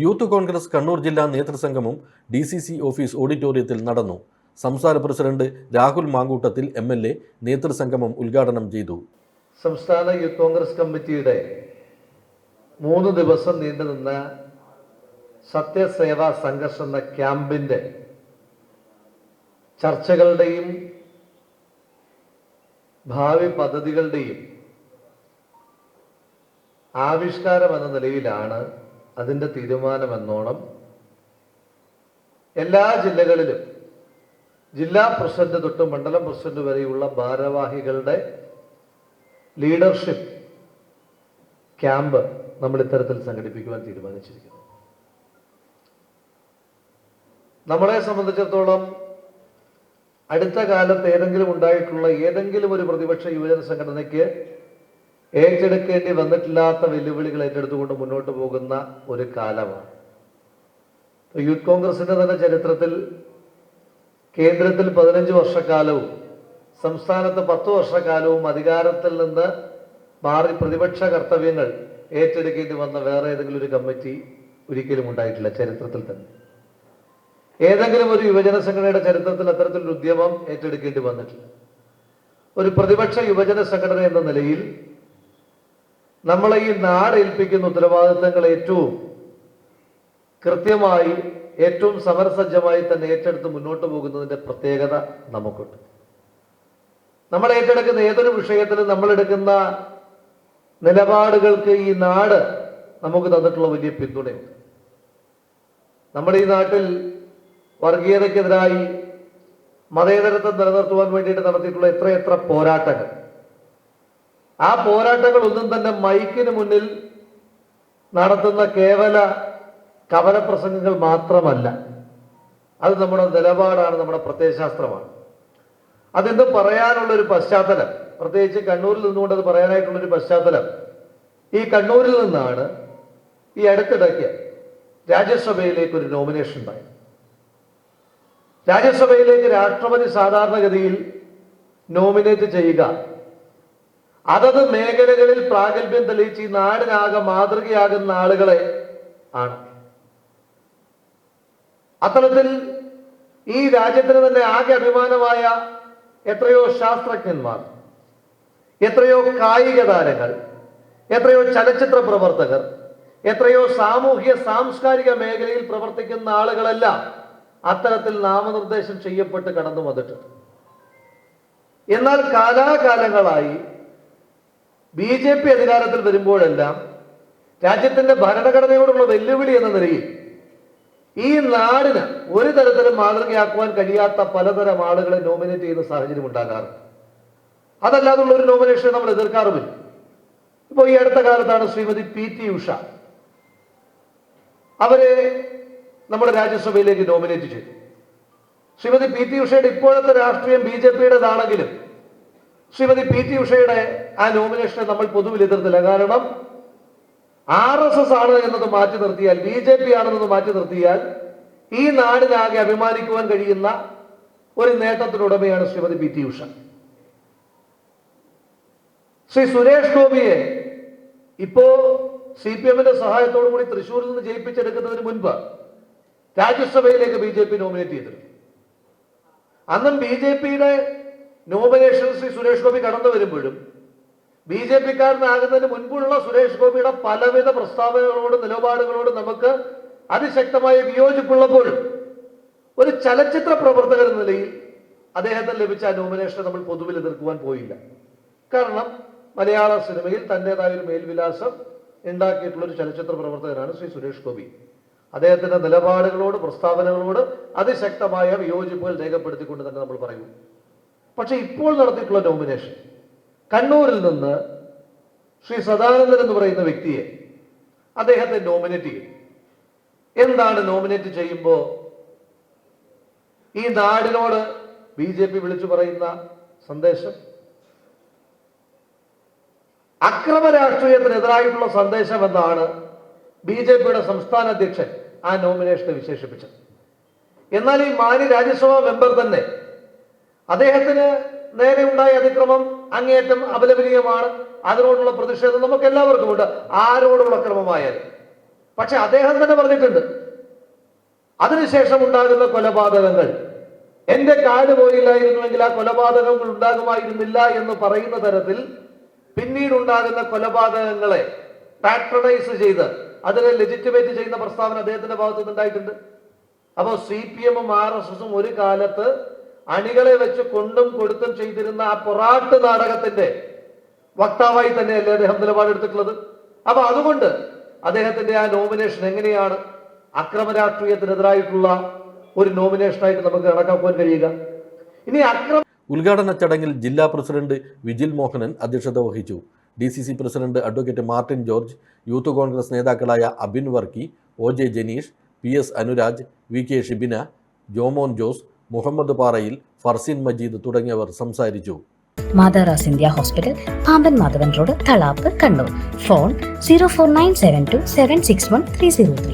Youth Congress Kannur ജില്ലാ നേതൃസംഗമം D C C office ഓഡിറ്റോറിയത്തിൽ നടന്നു. സംസ്ഥാന president Rahul Mankoottathil M L A നേതൃസംഗമം ഉദ്ഘാടനം ചെയ്തു. സംസ്ഥാന യൂത്ത് കോൺഗ്രസ് കമ്മിറ്റിയുടെ മൂന്ന് ദിവസം നീണ്ടുനിന്ന സത്യസേവാ സംഘർഷ എന്ന ക്യാമ്പിന്റെ ചർച്ചകളുടെയും ഭാവി പദ്ധതികളുടെയും ആവിഷ്കാരം എന്ന നിലയിലാണ് അതിന്റെ തീരുമാനമെന്നോണം എല്ലാ ജില്ലകളിലും ജില്ലാ പ്രസിഡന്റ് തൊട്ട് മണ്ഡലം പ്രസിഡന്റ് വരെയുള്ള ഭാരവാഹികളുടെ ലീഡർഷിപ്പ് ക്യാമ്പ് നമ്മൾ ഇത്തരത്തിൽ സംഘടിപ്പിക്കുവാൻ തീരുമാനിച്ചിരിക്കുന്നു. നമ്മളെ സംബന്ധിച്ചിടത്തോളം അടുത്ത കാലത്ത് ഏതെങ്കിലും ഉണ്ടായിട്ടുള്ള ഏതെങ്കിലും ഒരു പ്രതിപക്ഷ യുവജന സംഘടനയ്ക്ക് ഏറ്റെടുക്കേണ്ടി വന്നിട്ടില്ലാത്ത വെല്ലുവിളികൾ ഏറ്റെടുത്തുകൊണ്ട് മുന്നോട്ട് പോകുന്ന ഒരു കാലമാണ്. യൂത്ത് കോൺഗ്രസിന്റെ തന്നെ ചരിത്രത്തിൽ കേന്ദ്രത്തിൽ പതിനഞ്ച് വർഷക്കാലവും സംസ്ഥാനത്ത് പത്ത് വർഷക്കാലവും അധികാരത്തിൽ നിന്ന് മാറി പ്രതിപക്ഷ കർത്തവ്യങ്ങൾ ഏറ്റെടുക്കേണ്ടി വന്ന വേറെ ഏതെങ്കിലും ഒരു കമ്മിറ്റി ഒരിക്കലും ഉണ്ടായിട്ടില്ല ചരിത്രത്തിൽ തന്നെ. ഏതെങ്കിലും ഒരു യുവജന സംഘടനയുടെ ചരിത്രത്തിൽ അത്തരത്തിലൊരു ഉദ്യമം ഏറ്റെടുക്കേണ്ടി വന്നിട്ടില്ല. ഒരു പ്രതിപക്ഷ യുവജന സംഘടന എന്ന നിലയിൽ നമ്മളെ ഈ നാട് ഏൽപ്പിക്കുന്ന ഉത്തരവാദിത്തങ്ങൾ ഏറ്റവും കൃത്യമായി ഏറ്റവും സമരസജ്ജമായി തന്നെ ഏറ്റെടുത്ത് മുന്നോട്ട് പോകുന്നതിന്റെ പ്രത്യേകത നമുക്കുണ്ട്. നമ്മൾ ഏറ്റെടുക്കുന്ന ഏതൊരു വിഷയത്തിലും നമ്മൾ എടുക്കുന്ന നിലപാടുകൾക്ക് ഈ നാട് നമുക്ക് തന്നിട്ടുള്ള വലിയ പിന്തുണയുണ്ട്. നമ്മുടെ ഈ നാട്ടിൽ വർഗീയതയ്ക്കെതിരായി മതേതരത്വം നിലനിർത്തുവാൻ വേണ്ടിയിട്ട് നടത്തിയിട്ടുള്ള എത്രയെത്ര പോരാട്ടങ്ങൾ. ആ പോരാട്ടങ്ങൾ ഒന്നും തന്നെ മൈക്കിന് മുന്നിൽ നടത്തുന്ന കേവല കവലപ്രസംഗങ്ങൾ മാത്രമല്ല. അത് നമ്മുടെ നിലപാടാണ് നമ്മുടെ പ്രത്യയശാസ്ത്രമാണ്. പറയാനുള്ള ഒരു പശ്ചാത്തലം പ്രത്യേകിച്ച് കണ്ണൂരിൽ നിന്നുകൊണ്ട് അത് പറയാനായിട്ടുള്ളൊരു പശ്ചാത്തലം. ഈ കണ്ണൂരിൽ നിന്നാണ് ഈ അടുത്തിടയ്ക്ക് രാജ്യസഭയിലേക്ക് ഒരു നോമിനേഷൻ ഉണ്ടായി രാജ്യസഭയിലേക്ക് രാഷ്ട്രപതി സാധാരണഗതിയിൽ നോമിനേറ്റ് ചെയ്യുക അതത് മേഖലകളിൽ പ്രാഗൽഭ്യം തെളിയിച്ച് ഈ നാടിനാകെ മാതൃകയാകുന്ന ആളുകളെ ആണ്. അത്തരത്തിൽ ഈ രാജ്യത്തിന് തന്നെ ആകെ അഭിമാനമായ എത്രയോ ശാസ്ത്രജ്ഞന്മാർ എത്രയോ കായിക താരങ്ങൾ എത്രയോ ചലച്ചിത്ര പ്രവർത്തകർ എത്രയോ സാമൂഹ്യ സാംസ്കാരിക മേഖലയിൽ പ്രവർത്തിക്കുന്ന ആളുകളെല്ലാം അത്തരത്തിൽ നാമനിർദ്ദേശം ചെയ്യപ്പെട്ട് കടന്നു വന്നിട്ടുണ്ട് എന്നാൽ കാലാകാലങ്ങളായി ബി ജെ പി അധികാരത്തിൽ വരുമ്പോഴെല്ലാം രാജ്യത്തിന്റെ ഭരണഘടനയോടുള്ള വെല്ലുവിളി എന്ന നിലയിൽ ഈ നാടിന് ഒരു തരത്തിലും മാതൃകയാക്കുവാൻ കഴിയാത്ത പലതരം ആളുകളെ നോമിനേറ്റ് ചെയ്യുന്ന സാഹചര്യം ഉണ്ടാകാറുണ്ട് അതല്ലാതുള്ള ഒരു നോമിനേഷൻ നമ്മൾ എതിർക്കാറുമില്ല. ഇപ്പോൾ ഈ അടുത്ത കാലത്താണ് ശ്രീമതി പി ടി ഉഷ അവരെ നമ്മുടെ രാജ്യസഭയിലേക്ക് നോമിനേറ്റ് ചെയ്തു ശ്രീമതി പി ടി ഉഷയുടെ ഇപ്പോഴത്തെ രാഷ്ട്രീയം ബി ജെ പിയുടേതാണെങ്കിലും ശ്രീമതി പി ടി ഉഷയുടെ ആ നോമിനേഷനെ നമ്മൾ പൊതുവിൽ എതിർത്തില്ല. കാരണം ആർ എസ് എസ് ആണ് എന്നത് മാറ്റി നിർത്തിയാൽ ബി ജെ പി ആണെന്നത് മാറ്റി നിർത്തിയാൽ ഈ നാടിനാകെ അഭിമാനിക്കുവാൻ കഴിയുന്ന ഒരു നേട്ടത്തിനുടമയാണ് ശ്രീമതി പി ടി ഉഷ. ശ്രീ സുരേഷ് ഗോപിയെ ഇപ്പോ സി പി എമ്മിന്റെ സഹായത്തോടു കൂടി തൃശ്ശൂരിൽ നിന്ന് ജയിപ്പിച്ചെടുക്കുന്നതിന് മുൻപ് രാജ്യസഭയിലേക്ക് ബി ജെ പി നോമിനേറ്റ് ചെയ്തിരുന്നു. അന്നും ബി ജെ പിയുടെ നോമിനേഷൻ ശ്രീ സുരേഷ് ഗോപി കടന്നു വരുമ്പോഴും ബി ജെ പിക്കാരനാകുന്നതിന് മുൻപുള്ള സുരേഷ് ഗോപിയുടെ പലവിധ പ്രസ്താവനകളോടും നിലപാടുകളോടും നമുക്ക് അതിശക്തമായ വിയോജിപ്പുള്ളപ്പോഴും ഒരു ചലച്ചിത്ര പ്രവർത്തകൻ എന്ന നിലയിൽ അദ്ദേഹത്തിന് ലഭിച്ച ആ നോമിനേഷൻ നമ്മൾ പൊതുവിൽ എതിർക്കുവാൻ പോയില്ല. കാരണം മലയാള സിനിമയിൽ തന്റെതായ ഒരു മേൽവിലാസം ഉണ്ടാക്കിയിട്ടുള്ള ഒരു ചലച്ചിത്ര പ്രവർത്തകനാണ് ശ്രീ സുരേഷ് ഗോപി. അദ്ദേഹത്തിന്റെ നിലപാടുകളോട് പ്രസ്താവനകളോട് അതിശക്തമായ വിയോജിപ്പുകൾ രേഖപ്പെടുത്തിക്കൊണ്ട് തന്നെ നമ്മൾ പറയൂ. പക്ഷെ ഇപ്പോൾ നടത്തിയിട്ടുള്ള നോമിനേഷൻ കണ്ണൂരിൽ നിന്ന് ശ്രീ സദാനന്ദൻ എന്ന് പറയുന്ന വ്യക്തിയെ അദ്ദേഹത്തെ നോമിനേറ്റ് ചെയ്തു എന്താണ് നോമിനേറ്റ് ചെയ്യുമ്പോൾ ഈ നാടിനോട് ബി ജെ പി വിളിച്ചു പറയുന്ന സന്ദേശം? അക്രമ രാഷ്ട്രീയത്തിനെതിരായിട്ടുള്ള സന്ദേശം എന്നാണ് ബി ജെ പിയുടെ സംസ്ഥാന അധ്യക്ഷൻ ആ നോമിനേഷനെ വിശേഷിപ്പിച്ചത്. എന്നാൽ ഈ മാന്യ രാജ്യസഭാ മെമ്പർ തന്നെ അദ്ദേഹത്തിന് നേരെ ഉണ്ടായ അതിക്രമം അങ്ങേയറ്റം അപലപനീയമാണ്. അതിനോടുള്ള പ്രതിഷേധം നമുക്ക് എല്ലാവർക്കും ഉണ്ട്. ആരോടുള്ള ക്രമമായാലും പക്ഷെ അദ്ദേഹം തന്നെ പറഞ്ഞിട്ടുണ്ട്. അതിനുശേഷം ഉണ്ടാകുന്ന കൊലപാതകങ്ങൾ. എന്റെ കാൽ പോയില്ലായിരുന്നുവെങ്കിൽ ആ കൊലപാതകങ്ങൾ ഉണ്ടാകുമായിരുന്നില്ല എന്ന് പറയുന്ന തരത്തിൽ പിന്നീടുണ്ടാകുന്ന കൊലപാതകങ്ങളെ പാട്രണൈസ് ചെയ്ത് അതിനെ ലെജിറ്റിമേറ്റ് ചെയ്യുന്ന പ്രസ്താവന അദ്ദേഹത്തിന്റെ ഭാഗത്തു നിന്നുണ്ടായിട്ടുണ്ട് അപ്പോൾ സി പി എമ്മും ആർ എസ് എസും ഒരു കാലത്ത് അണികളെ വെച്ച് കൊണ്ടും കൊടുത്തും ചെയ്തിരുന്ന ആ പൊറാട്ട് നാടകത്തിന്റെ വക്താവായി തന്നെയല്ലേ അദ്ദേഹം നിലപാടെടുത്തിട്ടുള്ളത് അപ്പൊ അതുകൊണ്ട് അദ്ദേഹത്തിന്റെ ആ നോമിനേഷൻ എങ്ങനെയാണ് അക്രമ രാഷ്ട്രീയത്തിനെതിരായിട്ടുള്ള ഒരു നോമിനേഷനായിട്ട് നമുക്ക് കണക്കാക്കാൻ കഴിയുക? ഇനി അക്രമ ഉദ്ഘാടന ചടങ്ങിൽ ജില്ലാ പ്രസിഡന്റ് വിജിൽ മോഹനൻ അധ്യക്ഷത വഹിച്ചു. D C C president advocate Martin George youth Congress നേതാക്കളായ Abin Varkey O J Janeesh P S Anuraj V K Shibina Jomon Jose Muhammad Parayil Farsin Majeed തുടങ്ങിയവർ സംസാരിച്ചു. മാതാറാസ് India hospital Pamban Madhavan road Thalap Kannur phone zero four nine seven two seven six one three zero three